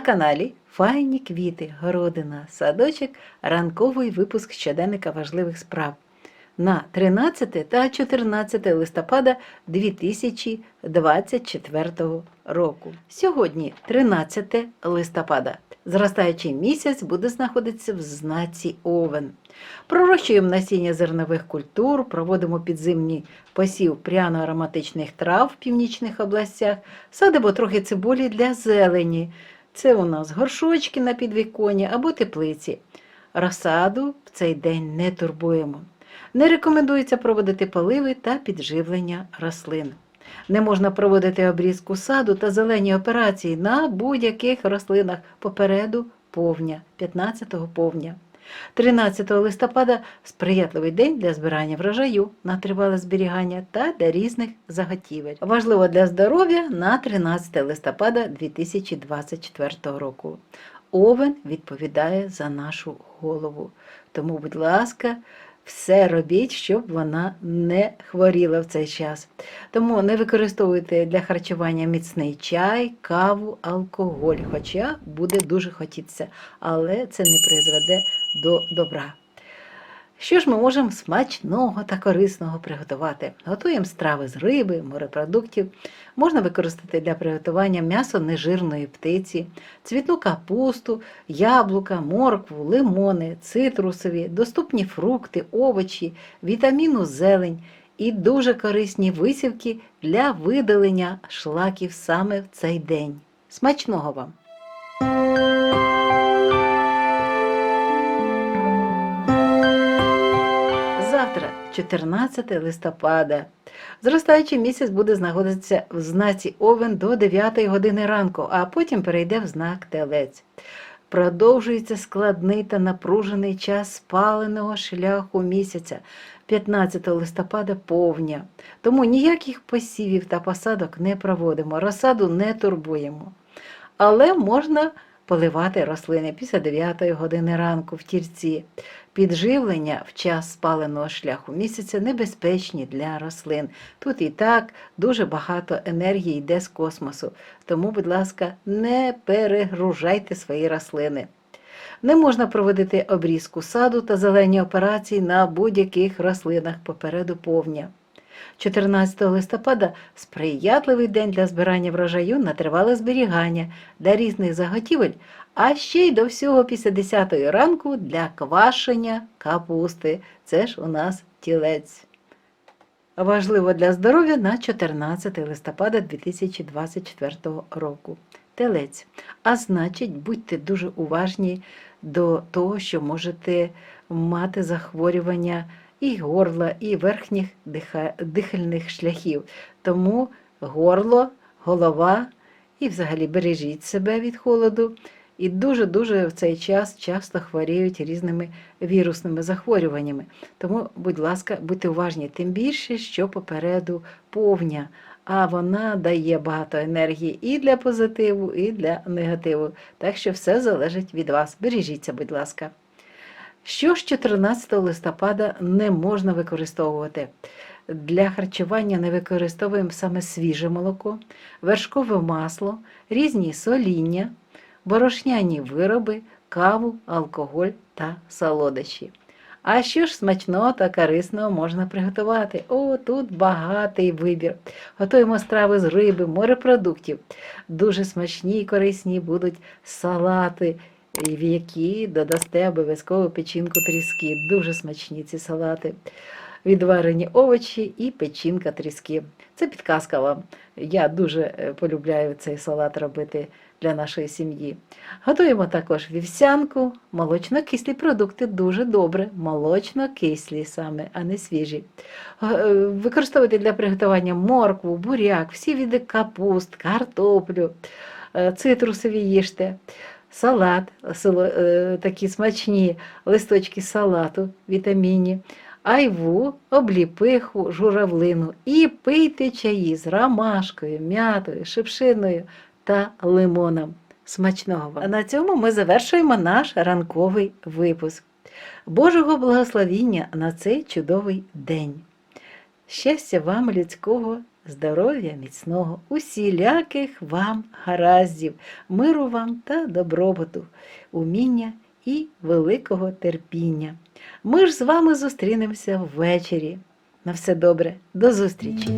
каналі Файні квіти, городина, садочок, ранковий випуск щоденника важливих справ на 13 та 14 листопада 2024 року. Сьогодні 13 листопада. Зростаючий місяць буде знаходитися в знаці Овен. Пророщуємо насіння зернових культур, проводимо підзимній посів пряно-ароматичних трав в північних областях, садимо трохи цибулі для зелені. Це у нас горшочки на підвіконні або теплиці. Розсаду в цей день не турбуємо. Не рекомендується проводити поливи та підживлення рослин. Не можна проводити обрізку саду та зелені операції на будь-яких рослинах попереду повня, 15-го повня. 13 листопада сприятливий день для збирання врожаю на тривале зберігання та для різних заготівель. Важливо для здоров'я на 13 листопада 2024 року. Овен відповідає за нашу голову. Тому, будь ласка, все робіть, щоб вона не хворіла в цей час. Тому не використовуйте для харчування міцний чай, каву, алкоголь, хоча буде дуже хотітися, але це не призведе до добра. Що ж ми можемо смачного та корисного приготувати? Готуємо страви з риби, морепродуктів. Можна використати для приготування м'ясо нежирної птиці, цвітну капусту, яблука, моркву, лимони, цитрусові, доступні фрукти, овочі, вітаміну зелень і дуже корисні висівки для видалення шлаків саме в цей день. Смачного вам! 14 листопада. Зростаючий місяць буде знаходитися в знаці Овен до 9 години ранку, а потім перейде в знак Телець. Продовжується складний та напружений час спаленого шляху місяця 15 листопада повня. Тому ніяких посівів та посадок не проводимо, розсаду не турбуємо. Але можна поливати рослини після 9 години ранку в тірці. Підживлення в час спаленого шляху місяця небезпечні для рослин. Тут і так дуже багато енергії йде з космосу. Тому, будь ласка, не перегружайте свої рослини. Не можна проводити обрізку саду та зелені операції на будь-яких рослинах попереду повня. 14 листопада сприятливий день для збирання врожаю на тривале зберігання для різних заготівель, а ще й до всього після 10 ранку для квашення капусти. Це ж у нас тілець. Важливо для здоров'я на 14 листопада 2024 року. Телець. А значить, будьте дуже уважні до того, що можете мати захворювання і горла, і верхніх дихальних шляхів. Тому горло, голова і взагалі бережіть себе від холоду. І дуже-дуже в цей час часто хворіють різними вірусними захворюваннями. Тому, будь ласка, будьте уважні, тим більше, що попереду повня, а вона дає багато енергії і для позитиву, і для негативу. Так що все залежить від вас. Бережіться, будь ласка. Що ж 14 листопада не можна використовувати? Для харчування не використовуємо саме свіже молоко, вершкове масло, різні соління, борошняні вироби, каву, алкоголь та солодощі. А що ж смачного та корисного можна приготувати? О, тут багатий вибір. Готуємо страви з риби, морепродуктів. Дуже смачні і корисні будуть салати, в які додасте обов'язково печінку тріски. Дуже смачні ці салати. Відварені овочі і печінка тріски. Це підказка вам. Я дуже е, полюбляю цей салат робити для нашої сім'ї. Готуємо також вівсянку, молочно-кислі продукти дуже добре, молочно-кислі саме, а не свіжі. Е, Використовуйте для приготування моркву, буряк, всі види капуст, картоплю, е, цитрусові їжте. Салат, е, такі смачні листочки салату, вітамінні, айву, обліпиху, журавлину і пийте чаї з ромашкою, м'ятою, шипшиною та лимоном. Смачного вам! На цьому ми завершуємо наш ранковий випуск. Божого благословіння на цей чудовий день. Щастя вам, людського здоров'я міцного, усіляких вам гараздів, миру вам та добробуту, уміння і великого терпіння. Ми ж з вами зустрінемося ввечері. На все добре, до зустрічі!